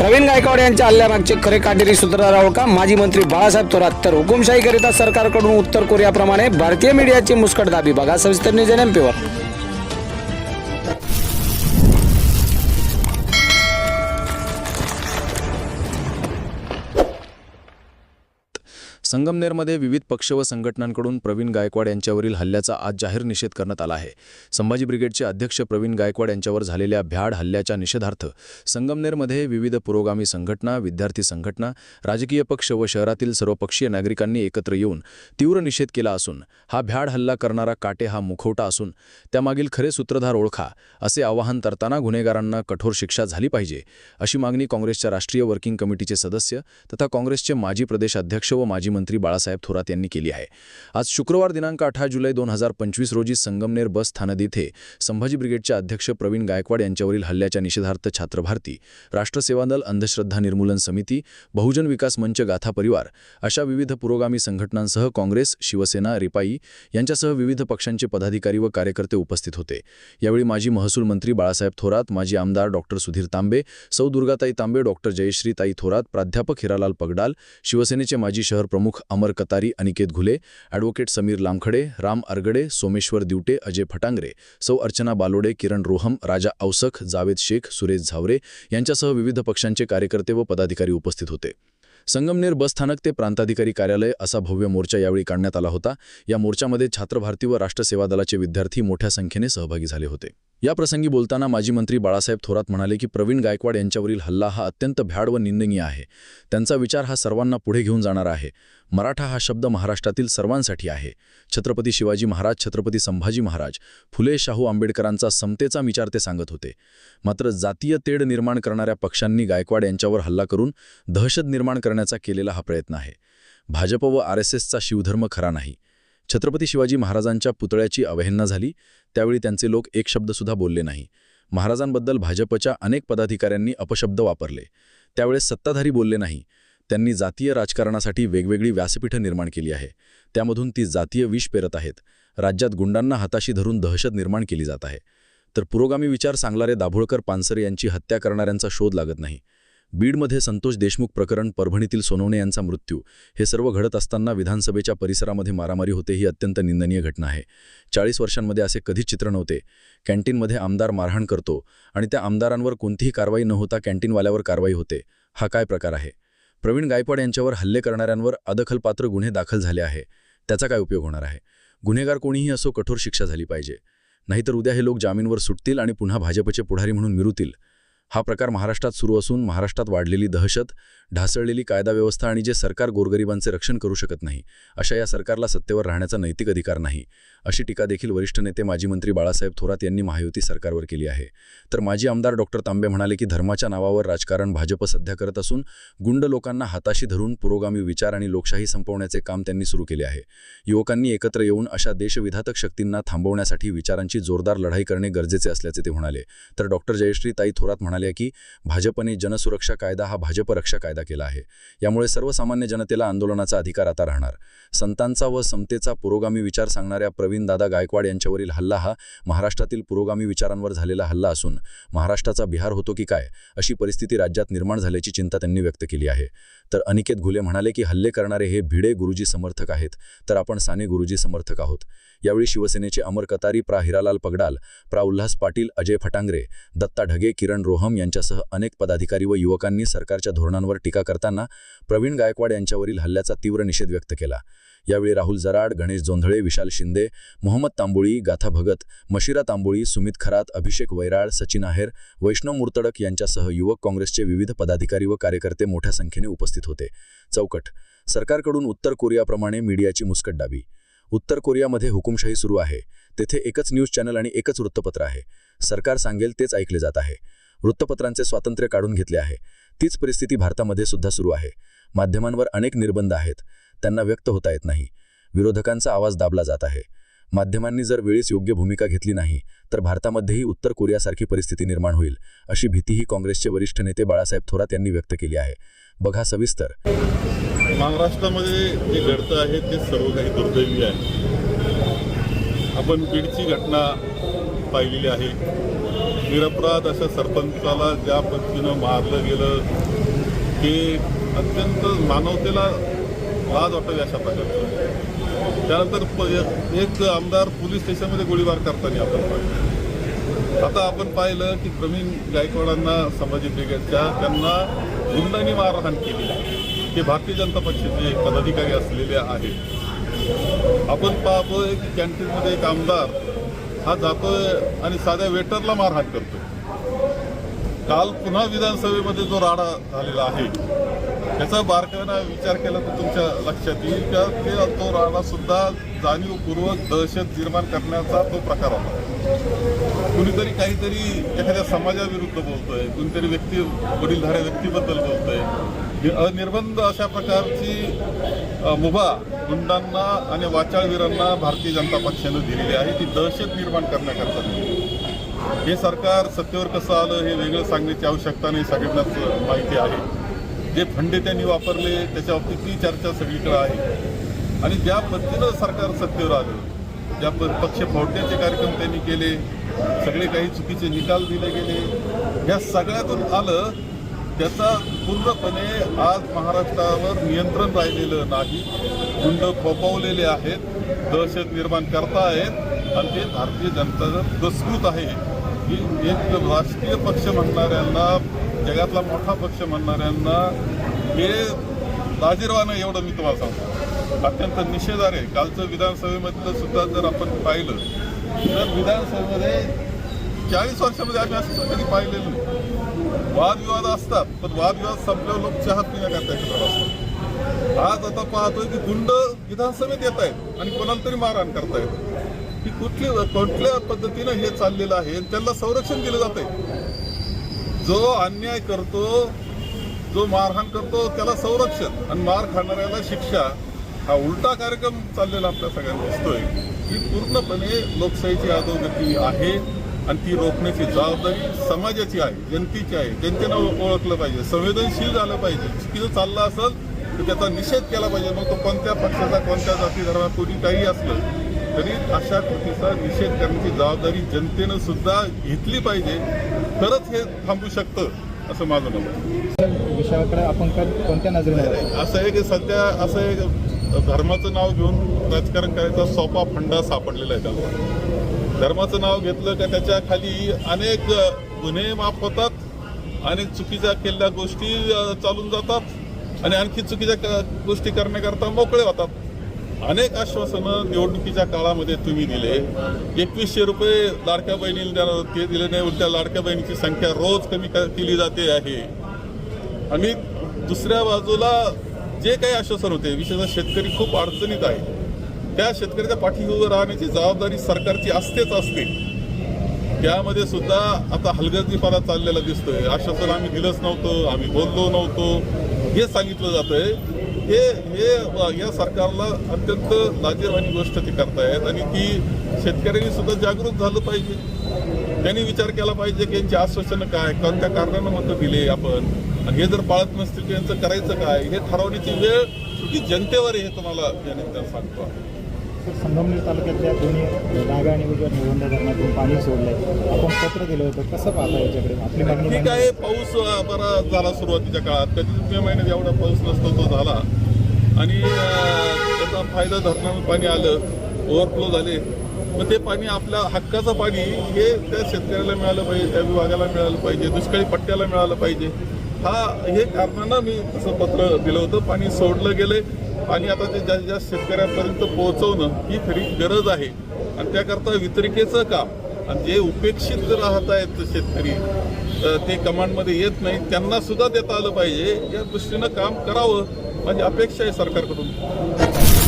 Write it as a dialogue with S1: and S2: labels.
S1: प्रवीण गायकवाड यांच्या हल्ल्यामागचे खरे काटेरी सूत्रधार का? माजी मंत्री बाळासाहेब थोरात तर हुकुमशाहीकरिता सरकारकडून उत्तर कोरियाप्रमाणे भारतीय मीडियाची मुस्कट दाबी बघा. सविस्तर न्यूज एन एम पीवर
S2: संगमनेरमध्ये विविध पक्ष व संघटनांकडून प्रवीण गायकवाड यांच्यावरील हल्ल्याचा आज जाहीर निषेध करण्यात आला आहे. संभाजी ब्रिगेडचे अध्यक्ष प्रवीण गायकवाड यांच्यावर झालेल्या भ्याड हल्ल्याच्या निषेधार्थ संगमनेरमध्ये विविध पुरोगामी संघटना विद्यार्थी संघटना राजकीय पक्ष व शहरातील सर्वपक्षीय नागरिकांनी एकत्र येऊन तीव्र निषेध केला असून हा भ्याड हल्ला करणारा काटे हा मुखवटा असून त्यामागील खरे सूत्रधार ओळखा असे आवाहन करताना गुन्हेगारांना कठोर शिक्षा झाली पाहिजे अशी मागणी काँग्रेसच्या राष्ट्रीय वर्किंग कमिटीचे सदस्य तथा काँग्रेसचे माजी प्रदेश अध्यक्ष व माजी मंत्री बाळासाहेब थोरात यांनी केली आहे. आज शुक्रवार दिनांक अठरा जुलै दोन हजार पंचवीस रोजी संगमनेर बस स्थानक येथे संभाजी ब्रिगेडचे अध्यक्ष प्रवीण गायकवाड यांच्यावरील हल्ल्याच्या निषेधार्थ छात्रभारती राष्ट्रसेवा दल अंधश्रद्धा निर्मूलन समिती बहुजन विकास मंच गाथा परिवार अशा विविध पुरोगामी संघटनांसह काँग्रेस शिवसेना रिपाई यांच्यासह विविध पक्षांचे पदाधिकारी व कार्यकर्ते उपस्थित होते. यावेळी माजी महसूल मंत्री बाळासाहेब थोरात माजी आमदार डॉक्टर सुधीर तांबे सौ दुर्गाताई तांबे डॉक्टर जयश्रीताई थोरात प्राध्यापक हिरालाल पगडाल शिवसेनेचे माजी शहर प्रमुख अमर कतारी अनिकेत घुले ॲडव्होकेट समीर लामखडे राम अरगडे सोमेश्वर दिवटे अजय फटांगरे सौ अर्चना बालोडे किरण रोहम राजा औसख जावेद शेख सुरेश झावरे यांच्यासह विविध पक्षांचे कार्यकर्ते व पदाधिकारी उपस्थित होते. संगमनेर बस स्थानक ते प्रांताधिकारी कार्यालय असा भव्य मोर्चा यावेळी काढण्यात आला होता. या मोर्चामध्ये छात्रभारती व राष्ट्रसेवा दलाचे विद्यार्थी मोठ्या संख्येने सहभागी झाले होते. या प्रसंगी बोलताना माजी मंत्री बाळासाहेब थोरात म्हणाले की प्रवीण गायकवाड यांच्यावरील हल्ला हा अत्यंत भ्याड व निंदनीय आहे. त्यांचा विचार हा सर्वांना पुढे घेऊन जाणारा आहे. मराठा हा शब्द महाराष्ट्रातील सर्वांसाठी आहे. छत्रपती शिवाजी महाराज छत्रपती संभाजी महाराज फुले शाहू आंबेडकरांचा समतेचा विचार ते सांगत होते. मात्र जातीय तेढ निर्माण करणाऱ्या पक्षांनी गायकवाड यांच्यावर हल्ला करून दहशत निर्माण करण्याचा केलेला हा प्रयत्न आहे. भाजप व आर एस एसचा शिवधर्म खरा नाही. छत्रपती शिवाजी महाराजांच्या पुतळ्याची अवहेलना झाली. त्यावेळी त्यांचे लोक एक शब्दसुद्धा बोलले नाही. महाराजांबद्दल भाजपच्या अनेक पदाधिकाऱ्यांनी अपशब्द वापरले. त्यावेळेस सत्ताधारी बोलले नाही. त्यांनी जातीय राजकारणासाठी वेगवेगळी व्यासपीठं निर्माण केली आहे. त्यामधून ती जातीय विष पेरत आहेत. राज्यात गुंडांना हाताशी धरून दहशत निर्माण केली जात आहे. तर पुरोगामी विचार सांगणारे दाभोळकर पानसरे यांची हत्या करणाऱ्यांचा शोध लागत नाही. बीडमध्ये संतोष देशमुख प्रकरण परभणीतील सोनवणे यांचा मृत्यू. हे सर्व घडत असताना विधानसभेच्या परिसरामध्ये मारामारी होते ही अत्यंत निंदनीय घटना आहे. चाळीस वर्षांमध्ये असे कधीच चित्र नव्हते. कॅन्टीनमध्ये आमदार मारहाण करतो आणि त्या आमदारांवर कोणतीही कारवाई न होता कॅन्टीनवाल्यावर कारवाई होते. हा काय प्रकार आहे? प्रवीण गायकवाड यांच्यावर हल्ले करणाऱ्यांवर अदखलपात्र गुन्हे दाखल झाले आहे. त्याचा काय उपयोग होणार आहे? गुन्हेगार कोणीही असो कठोर शिक्षा झाली पाहिजे. नाहीतर उद्या हे लोक जामीनवर सुटतील आणि पुन्हा भाजपचे पुढारी म्हणून मिरुतील हा प्रकार महाराष्ट्रात सुरू असून महाराष्ट्रात वाढलेली दहशत ढासळलेली कायदा व्यवस्था आणि जे सरकार गोरगरिबांचे रक्षण करू शकत नाही अशा या सरकारला सत्तेवर राहण्याचा नैतिक अधिकार नाही अशी टीका देखील वरिष्ठ नेते माजी मंत्री बाळासाहेब थोरात यांनी महायुती सरकारवर केली आहे. तर माजी आमदार डॉक्टर तांबे म्हणाले की धर्माच्या नावावर राजकारण भाजप सध्या करत असून गुंड लोकांना हाताशी धरून पुरोगामी विचार आणि लोकशाही संपवण्याचे काम त्यांनी सुरू केले आहे. युवकांनी एकत्र येऊन अशा देशविधातक शक्तींना थांबवण्यासाठी विचारांची जोरदार लढाई करणे गरजेचे असल्याचे ते म्हणाले. तर डॉक्टर जयश्री ताई थोरात म्हणाल्या की भाजपने जनसुरक्षा कायदा हा भाजप रक्षा कायदा केला आहे. यामुळे सर्वसामान्य जनतेला आंदोलनाचा अधिकार आता राहणार. संतांचा व समतेचा पुरोगामी विचार सांगणाऱ्या प्रवीण दादा गायकवाड यांच्यावरील हल्ला हा महाराष्ट्रातील पुरोगामी विचारांवर झालेला हल्ला असून महाराष्ट्राचा बिहार होतो की काय अशी परिस्थिती राज्यात निर्माण झाल्याची चिंता त्यांनी व्यक्त केली आहे. तर अनिकेत घुले म्हणाले की हल्ले करणारे हे भिडे गुरुजी समर्थक आहेत तर आपण साने गुरुजी समर्थक आहोत. यावेळी शिवसेनेचे अमर कतारी प्रा. हिरालाल पगडाल प्रा. उल्हास पाटील अजय फटांगरे दत्ता ढगे किरण रोहम यांच्यासह अनेक पदाधिकारी व युवकांनी सरकारच्या धोरणांवर टीका करताना प्रवीण गायकवाड यांच्यावरील हल्ल्याचा तीव्र निषेध व्यक्त केला. यावेळी राहुल जराड गणेश जोंधळे विशाल शिंदे मोहम्मद तांबोळी गाथा भगत मशिरा तांबोळी सुमित खरात अभिषेक वैराळ सचिन आहेर वैष्णव मुर्तडक यांच्यासह युवक काँग्रेसचे विविध पदाधिकारी व कार्यकर्ते मोठ्या संख्येने उपस्थित होते. चौकट. सरकारकडून उत्तर कोरियाप्रमाणे मीडियाची मुस्कट डावी. उत्तर कोरियामध्ये हुकुमशाही सुरू आहे. तेथे एकच न्यूज चॅनल आणि एकच वृत्तपत्र आहे. सरकार सांगेल तेच ऐकले जात आहे. वृत्तपत्रांचे स्वातंत्र्य काढून घेतले आहे. तीच परिस्थिती भारतामध्ये सुद्धा सुरू आहे. माध्यमांवर अनेक निर्बंध आहेत. त्यांना व्यक्त होता येत नाही. विरोधकांचा आवाज दाबला जात आहे. माध्यमांनी जर वेळीच योग्य भूमिका घेतली नाही तर भारतामध्येही उत्तर कोरियासारखी परिस्थिती निर्माण होईल अशी भीतीही काँग्रेसचे वरिष्ठ नेते बाळासाहेब थोरात यांनी व्यक्त केली आहे. बघा सविस्तर.
S3: महाराष्ट्रामध्ये जे घडतं आहे ते सर्व काही दुर्दैवी आहे. आपण बीडची घटना पाहिलेली आहे. निरपराध अशा सरपंचाला ज्या पद्धतीनं मारलं गेलं हे अत्यंत मानवतेला लाज वाटावी अशा प्रकारचं. त्यानंतर प- एक आमदार पोलीस स्टेशनमध्ये गोळीबार करताना आपण पाहिलं. आता आपण पाहिलं की प्रवीण गायकवाडांना संभाजी ब्रिगेडच्या त्यांना गुंडांनी मारहाण केली. ते भारतीय जनता पक्षाचे पदाधिकारी असलेले आहेत. आपण पाहतोय की कॅन्टीनमध्ये एक आमदार हा जातोय आणि साध्या वेटरला मारहाण करतोय. काल पुन्हा विधानसभेमध्ये जो राडा झालेला आहे याचा बारकाईनं विचार केला तर तुमच्या लक्षात येईल का? ते तो राणा सुद्धा जाणीवपूर्वक दहशत निर्माण करण्याचा तो प्रकार होता. कुणीतरी काहीतरी एखाद्या समाजाविरुद्ध बोलतोय कुणीतरी व्यक्ती वडीलधाऱ्या व्यक्तीबद्दल बोलतोय. नि- अनिर्बंध अशा प्रकारची मुभा गुंडांना आणि वाचाळवीरांना भारतीय जनता पक्षानं दिलेली आहे. ती दहशत निर्माण करण्याकरता दिली. हे सरकार सत्तेवर कसं आलं हे वेगळं सांगण्याची आवश्यकता नाही सगळ्यांनाच माहिती आहे. जे फंडे त्यांनी वापरले त्याच्या बाबतीत ती चर्चा सगळीकडे आहे. आणि ज्या पद्धतीनं सरकार सत्तेवर आलं ज्या पक्ष फोडण्याचे कार्यक्रम त्यांनी केले सगळे काही चुकीचे निकाल दिले गेले या सगळ्यातून आलं त्याचा पूर्णपणे आज महाराष्ट्रावर नियंत्रण राहिलेलं नाही. गुंड फोपवलेले आहेत दहशत निर्माण करतायत आणि ते भारतीय जनता दस्कृत आहे. की एक राजकीय पक्ष म्हणणाऱ्यांना जगातला मोठा पक्ष म्हणणाऱ्यांना हे लाजीरवानं एवढं मी तुम्हाला सांगतो. अत्यंत निषेधार आहे. कालचं विधानसभेमधलं सुद्धा जर आपण पाहिलं तर विधानसभेमध्ये चाळीस वर्षामध्ये आम्ही असं कधी पाहिलेलं नाही. वादविवाद असतात पण वादविवाद संपल्यावर लोक चहा पिण्याकरता एकत्र असतात आज आता पाहतोय की गुंड विधानसभेत येत आहेत आणि कोणाला तरी मारहाण करतायत. की कुठली कुठल्या पद्धतीनं हे चाललेलं आहे आणि त्यांना संरक्षण दिलं जात जो अन्याय करतो जो मारहाण करतो त्याला संरक्षण आणि मार खाणाऱ्याला शिक्षा हा उलटा कार्यक्रम चाललेला आपल्या सगळ्यांना दिसतोय. ही पूर्णपणे लोकशाहीची अधोगती आहे आणि ती रोखण्याची जबाबदारी समाजाची आहे जनतेची आहे. जनतेनं ओळखलं पाहिजे संवेदनशील झालं पाहिजे. चुकीचं चाललं असेल तर त्याचा निषेध केला पाहिजे. मग तो कोणत्या पक्षाचा कोणत्या जाती धर्मात कोणी काही असलं तरी अशा कृतीचा निषेध करण्याची जबाबदारी जनतेनं सुद्धा घेतली पाहिजे. तरच हे थांबू शकतं असं माझं मत आहे.
S4: विषयाकडे आपण कोणत्या नजरेने?
S3: असं आहे की सध्या असं एक धर्माचं नाव घेऊन राजकारण करायचा सोपा फंडा सापडलेला आहे त्याला धर्माचं नाव घेतलं का त्याच्याखाली अनेक गुन्हे माफ होतात अनेक चुकीच्या केलेल्या गोष्टी चालून जातात आणि आणखी चुकीच्या गोष्टी करण्याकरता मोकळे होतात. अनेक आश्वासनं निवडणुकीच्या काळामध्ये तुम्ही दिले. एकवीसशे रुपये लाडक्या बहिणीला द्या- ते दिले नाही उलट्या लाडक्या बहिणीची संख्या रोज कमी केली जाते आहे. आणि दुसऱ्या बाजूला जे काही आश्वासन होते विशेषतः शेतकरी खूप अडचणीत आहे त्या शेतकऱ्याच्या पाठीवर राहण्याची जबाबदारी सरकारची असतेच असते. त्यामध्ये सुद्धा आता हलगर्जीपणा चाललेला दिसतोय. आश्वासन आम्ही दिलंच नव्हतं आम्ही बोललो नव्हतो. हे सांगितलं जातंय. हे हे या सरकारला अत्यंत लाजीरवाणी गोष्ट ती करतायत आणि ती शेतकऱ्यांनी सुद्धा जागृत झालं पाहिजे. त्यांनी विचार केला पाहिजे की यांची आश्वासनं काय कोणत्या कारणानं मतं दिले आपण? आणि हे जर पाळत नसतील तर यांचं करायचं काय हे ठरवण्याची वेळ शेवटी जनतेवर आहे हे तुम्हाला या निमित्तानं सांगतो
S4: संगमनेर तालुक्यातल्या दोन्ही डाव्या आणि उजव्या निबंध धरणातून पाणी सोडलंय. आपण पत्र दिलं होतं कसं पाहता याच्याकडे? आपली मागणी
S3: ठीक आहे पाऊस बरा झाला सुरुवातीच्या काळात. कधी मे महिन्यात एवढा पाऊस नसतो तो झाला. आणि त्याचा फायदा धरणानं पाणी आलं ओव्हरफ्लो झाले मग ते पाणी आपल्या हक्काचं पाणी हे त्या शेतकऱ्याला मिळालं पाहिजे त्या विभागाला मिळालं पाहिजे दुष्काळी पट्ट्याला मिळालं पाहिजे. हा हे कारणानं मी तसं पत्र दिलं होतं पाणी सोडलं गेले पाणी आता ते जास्तीत जास्त शेतकऱ्यांपर्यंत पोहोचवणं ही खरी गरज आहे. आणि त्याकरता वितरिकेचं काम. आणि जे उपेक्षित राहत आहेत शेतकरी ते कमांडमध्ये येत नाही त्यांना सुद्धा देता आलं पाहिजे. या दृष्टीनं काम करावं. माझी अपेक्षा आहे सरकारकडून.